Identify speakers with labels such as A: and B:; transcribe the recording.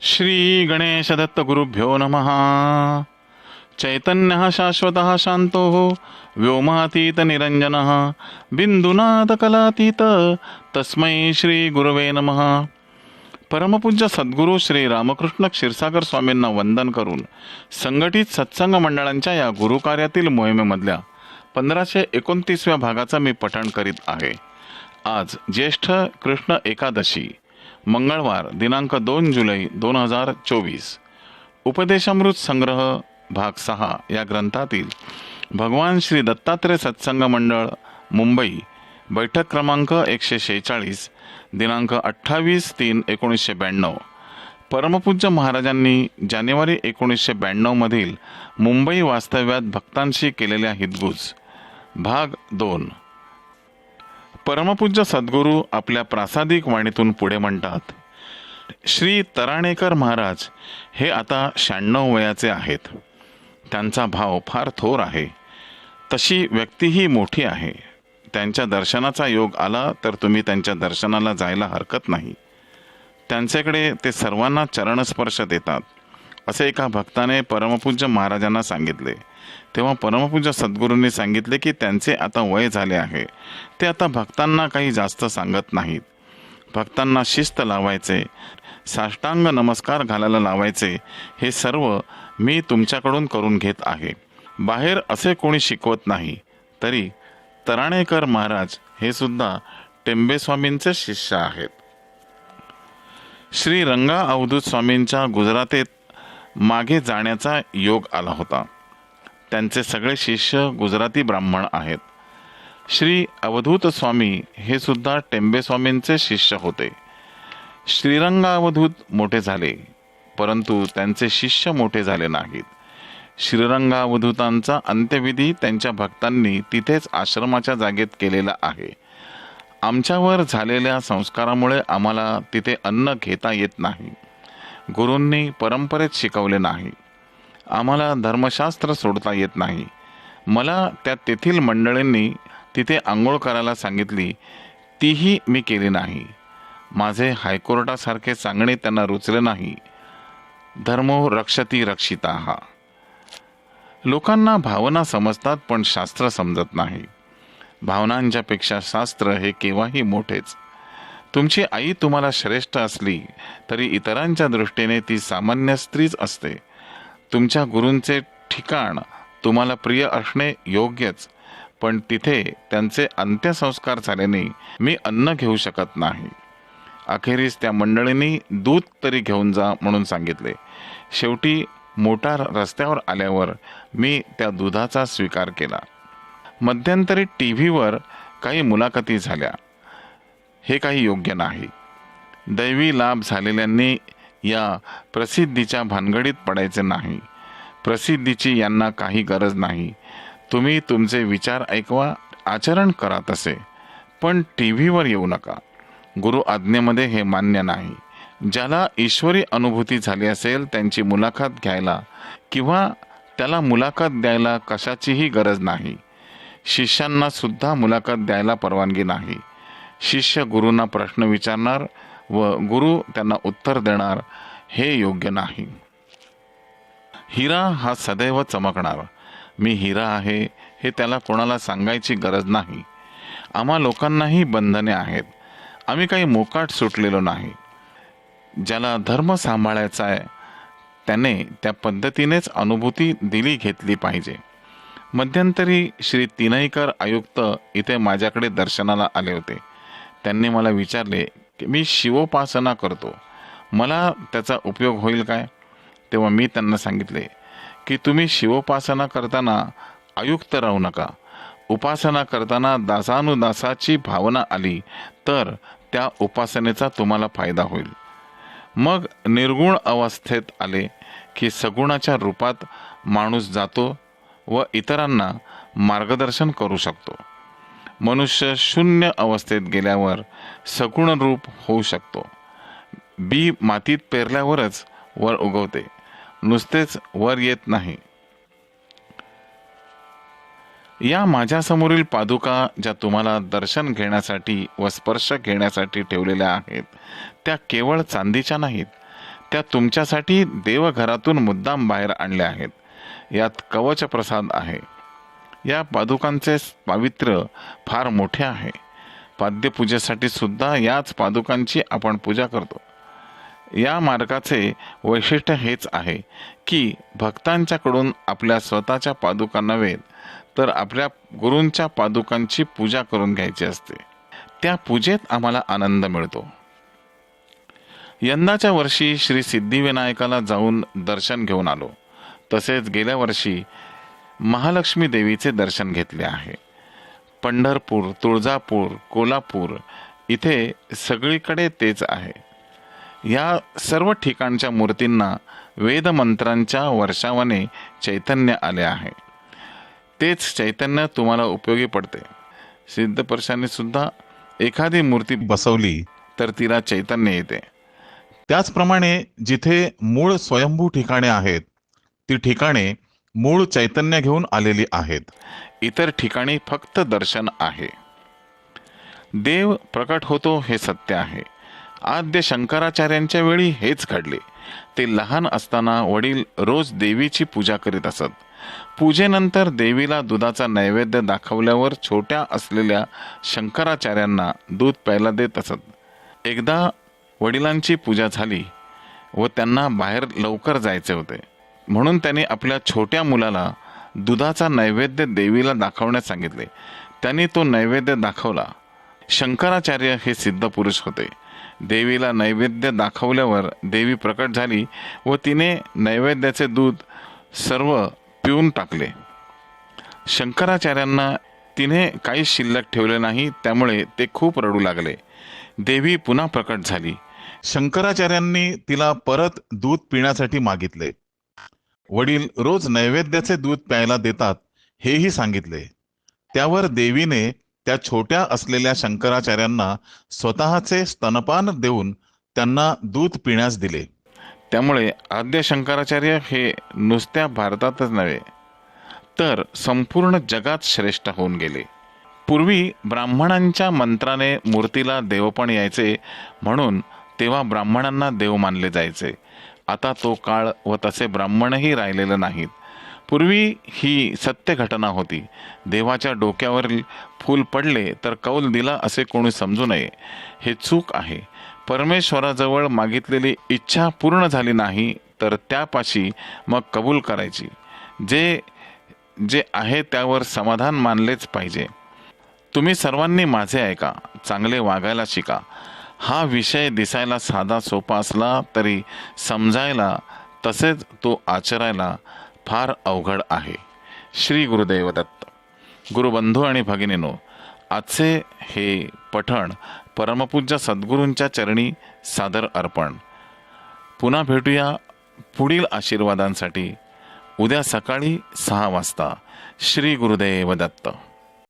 A: श्री गणेश दत्त गुरुभ्यो नमः। चैतन्य शाश्वत शांतो व्योमातीत निरंजन बिंदुनाथ कलातीत तस्मै श्री गुरवे नमः। परमपूज्य सद्गुरू श्री रामकृष्ण क्षीरसागर स्वामींना वंदन करून संघटित सत्संग मंडळांच्या या गुरुकार्यातील मोहिमेमधल्या पंधराशे एकोणतीसव्या भागाचा मी पठण करीत आहे. आज ज्येष्ठ कृष्ण एकादशी मंगळवार दिनांक दोन जुलै दोन हजार चोवीस. उपदेशामृत संग्रह भाग सहा या ग्रंथातील भगवान श्री दत्तात्रय सत्संग मंडळ मुंबई बैठक क्रमांक एकशे शेहेचाळीस दिनांक अठ्ठावीस तीन एकोणीसशे ब्याण्णव. परमपूज्य महाराजांनी जानेवारी एकोणीसशे ब्याण्णवमधील मुंबई वास्तव्यात भक्तांशी केलेल्या हितगुज. भाग दोन. परमपूज्य सद्गुरू आपल्या प्रासादिक वाणीतून पुढे म्हणतात श्री तराणेकर महाराज हे आता शहाण्णव वयाचे आहेत. त्यांचा भाव फार थोर आहे. तशी व्यक्तीही मोठी आहे. त्यांच्या दर्शनाचा योग आला तर तुम्ही त्यांच्या दर्शनाला जायला हरकत नाही. त्यांच्याकडे ते सर्वांना चरणस्पर्श देतात असे एका भक्ताने परमपूज्य महाराजांना सांगितले. तेव्हा परमपूज्य सद्गुरूंनी सांगितले की त्यांचे आता वय झाले आहे. ते आता भक्तांना काही जास्त सांगत नाहीत. भक्तांना शिस्त लावायचे साष्टांग नमस्कार घालायला लावायचे हे सर्व मी तुमच्याकडून करून घेत आहे. बाहेर असे कोणी शिकवत नाही. तरी तराणेकर महाराज हे सुद्धा टेंबेस्वामींचे शिष्य आहेत. श्री रंगा अवधूत स्वामींच्या गुजरातेत मागे जाण्याचा योग आला होता. त्यांचे सगळे शिष्य गुजराती ब्राह्मण आहेत. श्री अवधूत स्वामी हे सुद्धा टेंबे स्वामींचे शिष्य होते. श्रीरंग अवधूत मोठे झाले परंतु त्यांचे शिष्य मोठे झाले नाहीत. श्रीरंगावधूतांचा अंत्यविधी त्यांच्या भक्तांनी तिथेच आश्रमाच्या जागेत केलेला आहे. आमच्यावर झालेल्या संस्कारामुळे आम्हाला तिथे अन्न घेता येत नाही. गुरूंनी परंपरेत शिकवले नाही. आम्हाला धर्मशास्त्र सोडता येत नाही. मला त्या तेथील मंडळींनी तिथे आंघोळ करायला सांगितली. तीही मी केली नाही. माझे हायकोर्टासारखे सांगणे त्यांना रुचले नाही. धर्मो रक्षती रक्षिता. हा लोकांना भावना समजतात पण शास्त्र समजत नाही. भावनांच्या पेक्षा शास्त्र हे केव्हाही मोठेच. तुमची आई तुम्हाला श्रेष्ठ असली तरी इतरांच्या दृष्टीने ती सामान्य स्त्रीच असते. तुमच्या गुरूंचे ठिकाण तुम्हाला प्रिय असणे योग्यच पण तिथे त्यांचे अंत्यसंस्कार झाल्याने मी अन्न घेऊ शकत नाही. अखेरीस त्या मंडळींनी दूध तरी घेऊन जा म्हणून सांगितले. शेवटी मोटार रस्त्यावर आल्यावर मी त्या दुधाचा स्वीकार केला. मध्यंतरी टी व्हीवर काही मुलाखती झाल्या. हे काही योग्य नाही. दैवी लाभ झालेल्यांनी या प्रसिद्धीच्या भानगडीत पडायचे नाही. प्रसिद्धीची यांना काही गरज नाही. तुम्ही तुमचे विचार ऐकवा आचरण करा तसे. पण टी व्हीवर येऊ नका. गुरु आज्ञेमध्ये हे मान्य नाही. ज्याला ईश्वरी अनुभूती झाली असेल त्यांची मुलाखत घ्यायला किंवा त्याला मुलाखत द्यायला कशाचीही गरज नाही. शिष्यांना सुद्धा मुलाखत द्यायला परवानगी नाही. शिष्य गुरूंना प्रश्न विचारणार व गुरु त्यांना उत्तर देणार हे योग्य नाही. हिरा हा सदैव चमकणार. मी हिरा आहे हे त्याला कोणाला सांगायची गरज नाही. आम्हा लोकांनाही बंधने आहेत. आम्ही काही मोकाट सुटलेलो नाही. ज्याला धर्म सांभाळायचा आहे त्याने त्या पद्धतीनेच अनुभूती दिली घेतली पाहिजे. मध्यंतरी श्री तिनईकर आयुक्त इथे माझ्याकडे दर्शनाला आले होते. त्यांनी मला विचारले की मी शिवोपासना करतो. मला त्याचा उपयोग होईल काय? तेव्हा मी त्यांना सांगितले की तुम्ही शिवोपासना करताना आयुक्त राहू नका. उपासना करताना दासानुदासाची भावना आली तर त्या उपासनेचा तुम्हाला फायदा होईल. मग निर्गुण अवस्थेत आले की सगुणाच्या रूपात माणूस जातो व इतरांना मार्गदर्शन करू शकतो. मनुष्य शून्य अवस्थेत गेल्यावर सगुण रूप होऊ शकतो. बी मातीत पेरल्यावरच वर उगवते. नुसतेच वर येत नाही. या माझ्यासमोरील पादुका ज्या तुम्हाला दर्शन घेण्यासाठी व स्पर्श घेण्यासाठी ठेवलेल्या आहेत त्या केवळ चांदीच्या नाहीत. त्या तुमच्यासाठी देवघरातून मुद्दाम बाहेर आणल्या आहेत. यात कवच प्रसाद आहे. या पादुकांचे पावित्र्य फार मोठे आहे. पाद्यपूजेसाठी सुद्धा याच पादुकांची आपण पूजा करतो. या मार्गाचे वैशिष्ट्य हेच आहे की भक्तांच्याकडून आपल्या स्वतःच्या पादुका नव्हे तर आपल्या गुरूंच्या पादुकांची पूजा करून घ्यायची असते. त्या पूजेत आम्हाला आनंद मिळतो. यंदाच्या वर्षी श्री सिद्धिविनायकाला जाऊन दर्शन घेऊन आलो. तसेच गेल्या वर्षी महालक्ष्मी देवीचे दर्शन घेतले आहे. पंढरपूर तुळजापूर कोल्हापूर इथे सगळीकडे तेच आहे. या सर्व ठिकाणच्या मूर्तींना वेदमंत्रांच्या वर्षावाने चैतन्य आले आहे. तेच चैतन्य तुम्हाला उपयोगी पडते. सिद्धपुरुषांनी सुद्धा एखादी मूर्ती
B: बसवली
A: तर तिला चैतन्य येते.
B: त्याचप्रमाणे जिथे मूळ स्वयंभू ठिकाणे आहेत ती ठिकाणे मूळ चैतन्य घेऊन आलेली आहेत.
A: इतर ठिकाणी फक्त दर्शन आहे. देव प्रकट होतो हे सत्य आहे. आद्य शंकराचार्यांच्या वेळी हेच घडले. ते लहान असताना वडील रोज देवीची पूजा करीत असत. पूजेनंतर देवीला दुधाचा नैवेद्य दाखवल्यावर छोट्या असलेल्या शंकराचार्यांना दूध प्यायला देत असत. एकदा वडिलांची पूजा झाली व त्यांना बाहेर लवकर जायचे होते. म्हणून त्याने आपल्या छोट्या मुलाला दुधाचा नैवेद्य देवीला दाखवण्यास सांगितले. त्यांनी तो नैवेद्य दाखवला. शंकराचार्य हे सिद्ध पुरुष होते. देवीला नैवेद्य दाखवल्यावर देवी प्रकट झाली व तिने नैवेद्याचे दूध सर्व पिऊन टाकले. शंकराचार्यांना तिने काही शिल्लक ठेवले नाही त्यामुळे ते खूप रडू लागले. देवी पुन्हा प्रकट झाली.
B: शंकराचार्यांनी तिला परत दूध पिण्यासाठी मागितले. वडील रोज नैवेद्याचे दूध प्यायला देतात हेही सांगितले. त्यावर देवीने त्या छोट्या असलेल्या शंकराचार्यांना स्वतःचे स्तनपान देऊन त्यांना दूध पिण्यास दिले.
A: त्यामुळे आद्य शंकराचार्य हे नुसत्या भारतातच नव्हे तर संपूर्ण जगात श्रेष्ठ होऊन गेले. पूर्वी ब्राह्मणांच्या मंत्राने मूर्तीला देवपण यायचे म्हणून तेव्हा ब्राह्मणांना देव मानले जायचे. आता तो काळ व तसे ब्राह्मणही राहिलेले नाहीत. पूर्वी ही सत्य घटना होती. देवाच्या डोक्यावरील फूल पडले तर कौल दिला असे कोणी समजू नये. हे चूक आहे. परमेश्वराजवळ मागितलेली इच्छा पूर्ण झाली नाही तर त्यापाशी मग कबूल करायची. जे जे आहे त्यावर समाधान मानलेच पाहिजे. तुम्ही सर्वांनी माझे ऐका चांगले वागायला शिका. हा विषय दिसायला साधा सोपा असला तरी समजायला तसेच तो आचरायला फार अवघड आहे. श्री गुरुदेव दत्त. गुरुबंधू आणि भगिनीनो आजचे हे पठण परमपूज्य सद्गुरूंच्या चरणी सादर अर्पण. पुन्हा भेटूया पुढील आशीर्वादांसाठी. उद्या सकाळी सहा वाजता. श्री गुरुदेव दत्त.